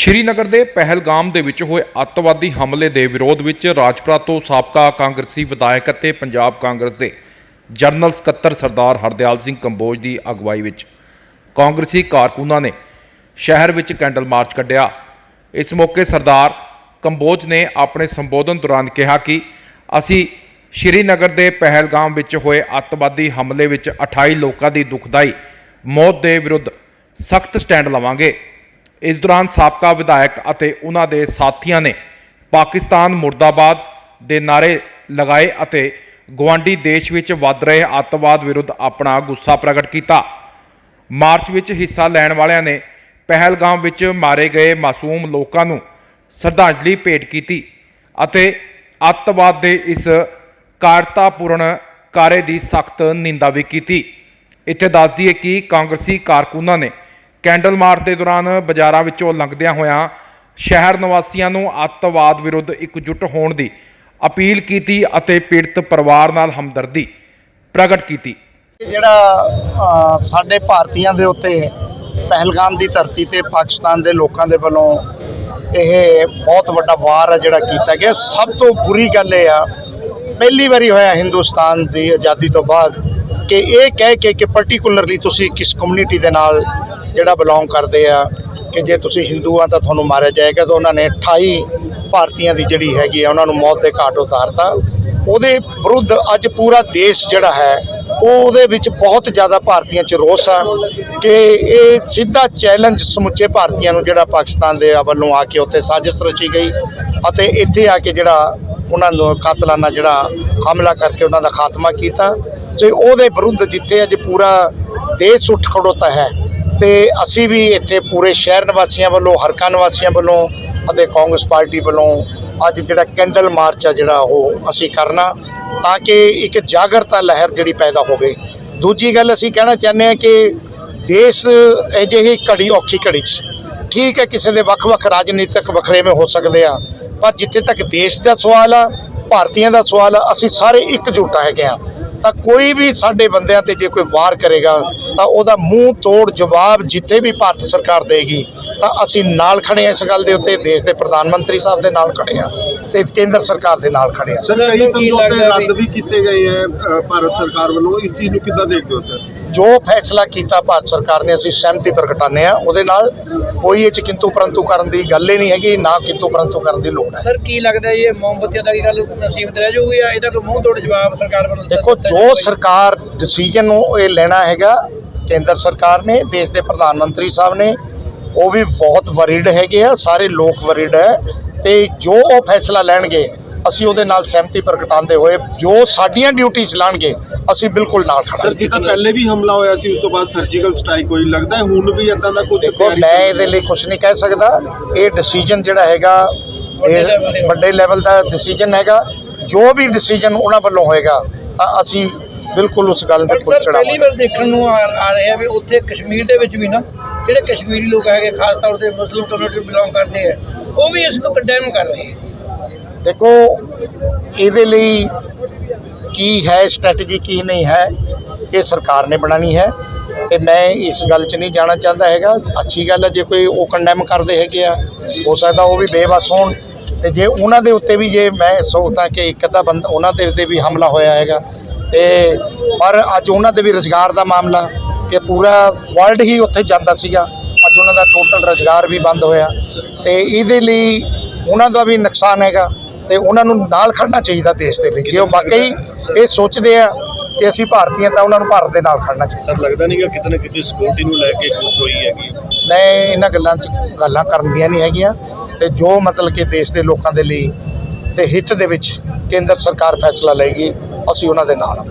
ਸ਼੍ਰੀਨਗਰ ਦੇ ਪਹਿਲਗਾਮ ਦੇ ਵਿੱਚ ਹੋਏ ਅੱਤਵਾਦੀ ਹਮਲੇ ਦੇ ਵਿਰੋਧ ਵਿੱਚ ਰਾਜਪੁਰਾ ਤੋਂ ਸਾਬਕਾ ਕਾਂਗਰਸੀ ਵਿਧਾਇਕ ਅਤੇ ਪੰਜਾਬ ਕਾਂਗਰਸ ਦੇ ਜਨਰਲ ਸਕੱਤਰ ਸਰਦਾਰ ਹਰਦਿਆਲ ਸਿੰਘ ਕੰਬੋਜ ਦੀ ਅਗਵਾਈ ਵਿੱਚ ਕਾਂਗਰਸੀ ਕਾਰਕੁਨਾਂ ਨੇ ਸ਼ਹਿਰ ਵਿੱਚ ਕੈਂਡਲ ਮਾਰਚ ਕੱਢਿਆ। ਇਸ ਮੌਕੇ ਸਰਦਾਰ ਕੰਬੋਜ ਨੇ ਆਪਣੇ ਸੰਬੋਧਨ ਦੌਰਾਨ ਕਿਹਾ ਕਿ ਅਸੀਂ ਸ਼੍ਰੀਨਗਰ ਦੇ ਪਹਿਲਗਾਮ ਵਿੱਚ ਹੋਏ ਅੱਤਵਾਦੀ ਹਮਲੇ ਵਿੱਚ 28 ਲੋਕਾਂ ਦੀ ਦੁਖਦਾਈ, ਮੌਤ ਦੇ ਵਿਰੁੱਧ ਸਖਤ ਸਟੈਂਡ ਲਵਾਂਗੇ। ਇਸ ਦੌਰਾਨ ਸਾਬਕਾ ਵਿਧਾਇਕ ਅਤੇ ਉਹਨਾਂ ਦੇ ਸਾਥੀਆਂ ਨੇ ਪਾਕਿਸਤਾਨ ਮੁਰਦਾਬਾਦ ਦੇ ਨਾਰੇ ਲਗਾਏ ਅਤੇ ਗਵਾਂਡੀ ਦੇਸ਼ ਵਿੱਚ ਵੱਧ ਰਹੇ ਅੱਤਵਾਦ ਵਿਰੁੱਧ ਆਪਣਾ ਗੁੱਸਾ ਪ੍ਰਗਟ ਕੀਤਾ। ਮਾਰਚ ਵਿੱਚ ਹਿੱਸਾ ਲੈਣ ਵਾਲਿਆਂ ਨੇ ਪਹਿਲਗਾਮ ਵਿੱਚ ਮਾਰੇ ਗਏ ਮਾਸੂਮ ਲੋਕਾਂ ਨੂੰ ਸ਼ਰਧਾਂਜਲੀ ਭੇਟ ਕੀਤੀ ਅਤੇ ਅੱਤਵਾਦ ਦੇ ਇਸ ਕਾਰਤਾਪੂਰਨ ਕਾਰੇ ਦੀ ਸਖਤ ਨਿੰਦਾ ਵੀ ਕੀਤੀ। ਇੱਥੇ ਦੱਸ ਦਈਏ ਕਿ ਕਾਂਗਰਸੀ ਕਾਰਕੁਨਾਂ ਨੇ ਕੈਂਡਲ ਮਾਰਚ ਦੇ ਦੌਰਾਨ ਬਾਜ਼ਾਰਾਂ ਵਿੱਚੋਂ ਲੰਘਦਿਆਂ ਹੋਇਆਂ ਸ਼ਹਿਰ ਨਿਵਾਸੀਆਂ ਨੂੰ ਅੱਤਵਾਦ ਵਿਰੁੱਧ ਇਕਜੁੱਟ ਹੋਣ ਦੀ ਅਪੀਲ ਕੀਤੀ ਅਤੇ ਪੀੜਤ ਪਰਿਵਾਰ ਨਾਲ ਹਮਦਰਦੀ ਪ੍ਰਗਟ ਕੀਤੀ। ਜਿਹੜਾ ਸਾਡੇ ਭਾਰਤੀਆਂ ਦੇ ਉੱਤੇ ਪਹਿਲਗਾਮ ਦੀ ਧਰਤੀ ਤੇ ਪਾਕਿਸਤਾਨ ਦੇ ਲੋਕਾਂ ਦੇ ਵੱਲੋਂ ਇਹ ਬਹੁਤ ਵੱਡਾ ਵਾਰ ਹੈ ਜਿਹੜਾ ਕੀਤਾ ਗਿਆ। ਸਭ ਤੋਂ ਬੁਰੀ ਗੱਲ ਇਹ ਆ, ਪਹਿਲੀ ਵਾਰੀ ਹੋਇਆ ਹਿੰਦੁਸਤਾਨ ਦੀ ਆਜ਼ਾਦੀ ਤੋਂ ਬਾਅਦ ਕਿ ਇਹ ਕਹਿ ਕੇ ਕਿ ਪਾਰਟਿਕੂਲਰਲੀ ਤੁਸੀਂ ਕਿਸ ਕਮਿਊਨਿਟੀ ਦੇ ਨਾਲ ਜਿਹੜਾ ਬਿਲੋਂਗ ਕਰਦੇ ਆ, ਕਿ ਜੇ ਤੁਸੀਂ ਹਿੰਦੂ ਆ ਤਾਂ ਤੁਹਾਨੂੰ ਮਾਰਿਆ ਜਾਏਗਾ। ਤਾਂ ਉਹਨਾਂ ਨੇ 28 ਭਾਰਤੀਆਂ ਦੀ ਜਿਹੜੀ ਹੈਗੀ ਆ, ਉਹਨਾਂ ਨੂੰ ਮੌਤ ਦੇ ਘਾਟ ਉਤਾਰਤਾ। ਉਹਦੇ ਵਿਰੁੱਧ ਅੱਜ ਪੂਰਾ ਦੇਸ਼ ਜਿਹੜਾ ਹੈ, ਉਹ ਉਹਦੇ ਵਿੱਚ ਬਹੁਤ ਜ਼ਿਆਦਾ ਭਾਰਤੀਆਂ 'ਚ ਰੋਸ ਆ, ਕਿ ਇਹ ਸਿੱਧਾ ਚੈਲੰਜ ਸਮੁੱਚੇ ਭਾਰਤੀਆਂ ਨੂੰ ਜਿਹੜਾ ਪਾਕਿਸਤਾਨ ਦੇ ਵੱਲੋਂ ਆ ਕੇ ਉੱਥੇ ਸਾਜ਼ਿਸ਼ ਰਚੀ ਗਈ ਅਤੇ ਇੱਥੇ ਆ ਕੇ ਜਿਹੜਾ ਉਹਨਾਂ ਨੂੰ ਕਾਤਲਾਨਾ ਜਿਹੜਾ ਹਮਲਾ ਕਰਕੇ ਉਹਨਾਂ ਦਾ ਖਾਤਮਾ ਕੀਤਾ। ਤੇ ਉਹਦੇ ਵਿਰੁੱਧ ਜਿੱਥੇ ਅੱਜ ਪੂਰਾ ਦੇਸ਼ ਉੱਠ ਖੜੋਤਾ ਹੈ। ਤੇ ਅਸੀਂ ਵੀ ਇੱਥੇ ਪੂਰੇ ਸ਼ਹਿਰ ਨਿਵਾਸੀਆਂ ਵੱਲੋਂ ਹਰਕਾ ਨਿਵਾਸੀਆਂ ਵੱਲੋਂ ਅਤੇ ਕਾਂਗਰਸ ਪਾਰਟੀ ਵੱਲੋਂ ਅੱਜ ਜਿਹੜਾ ਕੈਂਡਲ ਮਾਰਚ ਆ ਜਿਹੜਾ ਉਹ ਅਸੀਂ ਕਰਨਾ ਤਾਂ ਕਿ ਇੱਕ ਜਾਗਰਤਾ ਲਹਿਰ ਜਿਹੜੀ ਪੈਦਾ ਹੋਵੇ। ਦੂਜੀ ਗੱਲ ਅਸੀਂ ਕਹਿਣਾ ਚਾਹੁੰਦੇ ਹਾਂ ਕਿ ਦੇਸ਼ ਅਜਿਹੀ ਘੜੀ ਔਖੀ ਘੜੀ 'ਚ ਠੀਕ ਹੈ, ਕਿਸੇ ਦੇ ਵੱਖ-ਵੱਖ ਰਾਜਨੀਤਿਕ ਵਖਰੇਵੇਂ ਹੋ ਸਕਦੇ ਆ, ਪਰ ਜਿੱਥੇ ਤੱਕ ਦੇਸ਼ ਦਾ ਸਵਾਲ ਆ, ਭਾਰਤੀਆਂ ਦਾ ਸਵਾਲ ਆ, ਅਸੀਂ ਸਾਰੇ ਇਕਜੁੱਟ ਹੈਗੇ ਆ। ਤਾਂ ਕੋਈ ਵੀ ਸਾਡੇ ਬੰਦਿਆਂ ਤੇ ਜੇ ਕੋਈ ਵਾਰ ਕਰੇਗਾ ਤਾਂ ਉਹਦਾ ਮੂੰਹ ਤੋੜ ਜਵਾਬ ਜਿੱਥੇ ਵੀ ਭਾਰਤ ਸਰਕਾਰ ਦੇਗੀ ਤਾਂ ਅਸੀਂ ਨਾਲ ਖੜੇ ਆ ਇਸ ਗੱਲ ਦੇ ਉੱਤੇ ਦੇਸ਼ ਦੇ ਪ੍ਰਧਾਨ ਮੰਤਰੀ ਸਾਹਿਬ ਦੇ ਨਾਲ ਖੜੇ ਆ ਤੇ ਕੇਂਦਰ ਸਰਕਾਰ ਦੇ ਨਾਲ ਖੜੇ ਆ ਸਰ ਕਈ ਸਮਝੌਤੇ ਰੱਦ ਵੀ ਕੀਤੇ ਗਏ ਹੈ ਅ, ਭਾਰਤ ਸਰਕਾਰ ਵੱਲੋਂ ਇਸ ਚੀਜ਼ ਨੂੰ ਕਿੱਦਾਂ ਦੇਖਦੇ ਹੋ ਸਰ? ਜੋ ਫੈਸਲਾ ਕੀਤਾ ਭਾਰਤ ਸਰਕਾਰ ਨੇ ਅਸੀਂ ਸਹਿਮਤੀ ਪ੍ਰਗਟਾਉਂਦੇ ਆ ਉਹਦੇ ਨਾਲ ਕੋਈ ਇਹ ਚ ਕਿੰਤੂ ਪਰੰਤੂ ਕਰਨ ਦੀ ਗੱਲ ਹੀ ਨਹੀਂ ਹੈਗੀ ਨਾ ਕਿੰਤੂ ਪਰੰਤੂ ਕਰਨ ਦੀ ਲੋੜ ਹੈ। ਸਰ ਕੀ ਲੱਗਦਾ ਇਹ ਮੋਮਬੱਤੀਆਂ ਦਾ ਕੀ ਗੱਲ ਨਸੀਬਤ ਰਹਿ ਜਾਊਗੀ ਜਾਂ ਇਹਦਾ ਕੋਈ ਮੂੰਹ ਤੋੜ ਜਵਾਬ ਸਰਕਾਰ ਵੱਲੋਂ ਦੇਖੋ ਜੋ? ਸਰਕਾਰ ਡਿਸੀਜਨ ਨੂੰ ਇਹ ਲੈਣਾ ਹੈਗਾ ਕੇਂਦਰ ਸਰਕਾਰ ਨੇ ਦੇਸ਼ ਦੇ ਪ੍ਰਧਾਨ ਮੰਤਰੀ ਸਾਹਿਬ ਨੇ ਉਹ ਵੀ ਬਹੁਤ ਵਰਿਡ ਹੈਗੇ ਆ ਸਾਰੇ ਲੋਕ ਵਰਿਡ ਹੈ। ਤੇ ਜੋ ਉਹ ਫੈਸਲਾ ਲੈਣਗੇ ਅਸੀਂ ਉਹਦੇ ਨਾਲ ਸਹਿਮਤੀ ਪ੍ਰਗਟਾਉਂਦੇ ਹੋਏ ਜੋ ਸਾਡੀਆਂ ਡਿਊਟੀ ਚਲਾਣਗੇ ਅਸੀਂ ਬਿਲਕੁਲ ਨਾਲ ਸਰ ਖੜਾਂਗੇ ਜਿੱਦਾਂ ਪਹਿਲੇ ਵੀ ਹਮਲਾ ਹੋਇਆ ਸੀ ਉਸ ਤੋਂ ਬਾਅਦ ਸਰਜੀਕਲ ਸਟ੍ਰਾਈਕ ਹੋਈ ਲੱਗਦਾ ਹੈ ਹੁਣ ਵੀ ਇਦਾਂ ਦਾ ਕੁਝ ਦੇਖੋ ਮੈਂ ਇਹਦੇ ਲਈ ਕੁਝ ਨਹੀਂ ਕਹਿ ਸਕਦਾ। ਇਹ ਡਿਸੀਜਨ ਜਿਹੜਾ ਹੈਗਾ ਇਹ ਵੱਡੇ ਦੇ ਲੈਵਲ ਦਾ ਡਿਸੀਜਨ ਹੈਗਾ। ਜੋ ਵੀ ਡਿਸੀਜਨ ਉਹਨਾਂ ਵੱਲੋਂ ਹੋਏਗਾ ਤਾਂ ਅਸੀਂ ਬਿਲਕੁਲ ਉਸ ਗੱਲ ਤੇ ਪਰ ਪੁੱਛ ਸਰ ਪਹਿਲੀ ਵਾਰ ਦੇਖਣ ਨੂੰ ਆ ਆ ਰਿਹਾ ਵੀ ਉੱਥੇ ਕਸ਼ਮੀਰ ਦੇ ਵਿੱਚ ਵੀ ਨਾ ਜਿਹੜੇ ਕਸ਼ਮੀਰੀ ਲੋਕ ਹੈਗੇ ਖਾਸ ਤੌਰ ਤੇ ਮੁਸਲਿਮ ਕਮਿਊਨਿਟੀ ਬਿਲੋਂਗ ਕਰਦੇ ਆ ਉਹ ਵੀ ਇਸ ਨੂੰ ਕੰਡੈਮ ਕਰ ਰਹੇ ਹੈ ਦੇਖੋ, ਇਹਦੇ ਲਈ ਕੀ ਹੈ ਸਟ੍ਰੈਟਜੀ ਕੀ ਨਹੀਂ ਹੈ, ਇਹ ਸਰਕਾਰ ਨੇ ਬਣਾਣੀ ਹੈ। ਤੇ ਮੈਂ ਇਸ ਗੱਲ 'ਚ ਨਹੀਂ ਜਾਣਾ ਚਾਹੁੰਦਾ ਹੈਗਾ। ਅੱਛੀ ਗੱਲ ਹੈ, ਜੇ ਕੋਈ ਉਹ ਕੰਡੈਮ ਕਰਦੇ ਹੈਗੇ ਆ, ਹੋ ਸਕਦਾ ਉਹ ਵੀ ਬੇਵਸ ਹੋਣ। ਤੇ ਜੇ ਉਹਨਾਂ ਦੇ ਉੱਤੇ ਵੀ ਜੇ ਮੈਂ ਸੋਚਦਾ ਕਿ ਇੱਕ ਅੱਧਾ ਬੰਦਾ, ਉਹਨਾਂ ਦੇ ਉੱਤੇ ਵੀ ਹਮਲਾ ਹੋਇਆ ਹੈਗਾ। ਤੇ ਪਰ ਅੱਜ ਉਹਨਾਂ ਦੇ ਵੀ ਰੁਜ਼ਗਾਰ ਦਾ ਮਾਮਲਾ ਕਿ ਪੂਰਾ ਵਰਲਡ ਹੀ ਉੱਥੇ ਜਾਂਦਾ ਸੀਗਾ। ਅੱਜ ਉਹਨਾਂ ਦਾ ਟੋਟਲ ਰੁਜ਼ਗਾਰ ਵੀ ਬੰਦ ਹੋਇਆ। ਤੇ ਇਹਦੇ ਲਈ ਉਹਨਾਂ ਦਾ ਵੀ ਨੁਕਸਾਨ ਹੈਗਾ। ਤੇ ਉਹਨਾਂ ਨੂੰ ਨਾਲ ਖੜਨਾ ਚਾਹੀਦਾ ਦੇਸ਼ ਦੇ ਲਈ। ਜੇ ਉਹ ਵਾਕਈ ਇਹ ਸੋਚਦੇ ਆ ਕਿ ਅਸੀਂ ਭਾਰਤੀਆਂ ਤਾਂ ਉਹਨਾਂ ਨੂੰ ਭਾਰਤ ਦੇ ਨਾਲ ਖੜਨਾ ਚਾਹੀਦਾ। ਸਰ ਲੱਗਦਾ ਨਹੀਂ ਕਿ ਕਿਤੇ ਨਾ ਕਿਤੇ ਸਿਕਿਉਰਿਟੀ ਨੂੰ ਲੈ ਕੇ ਕੁਝ ਹੋਈ ਹੈਗੀ। ਮੈਂ ਇਹਨਾਂ ਗੱਲਾਂ 'ਚ ਗੱਲਾਂ ਕਰਨ ਦੀਆਂ ਨਹੀਂ ਹੈਗੀਆਂ ਤੇ ਜੋ ਮਤਲਬ ਕਿ ਦੇਸ਼ ਦੇ ਲੋਕਾਂ ਦੇ ਲਈ ਤੇ ਹਿੱਤ ਦੇ ਵਿੱਚ ਕੇਂਦਰ ਸਰਕਾਰ ਫੈਸਲਾ ਲਏਗੀ ਅਸੀਂ ਉਹਨਾਂ ਦੇ ਨਾਲ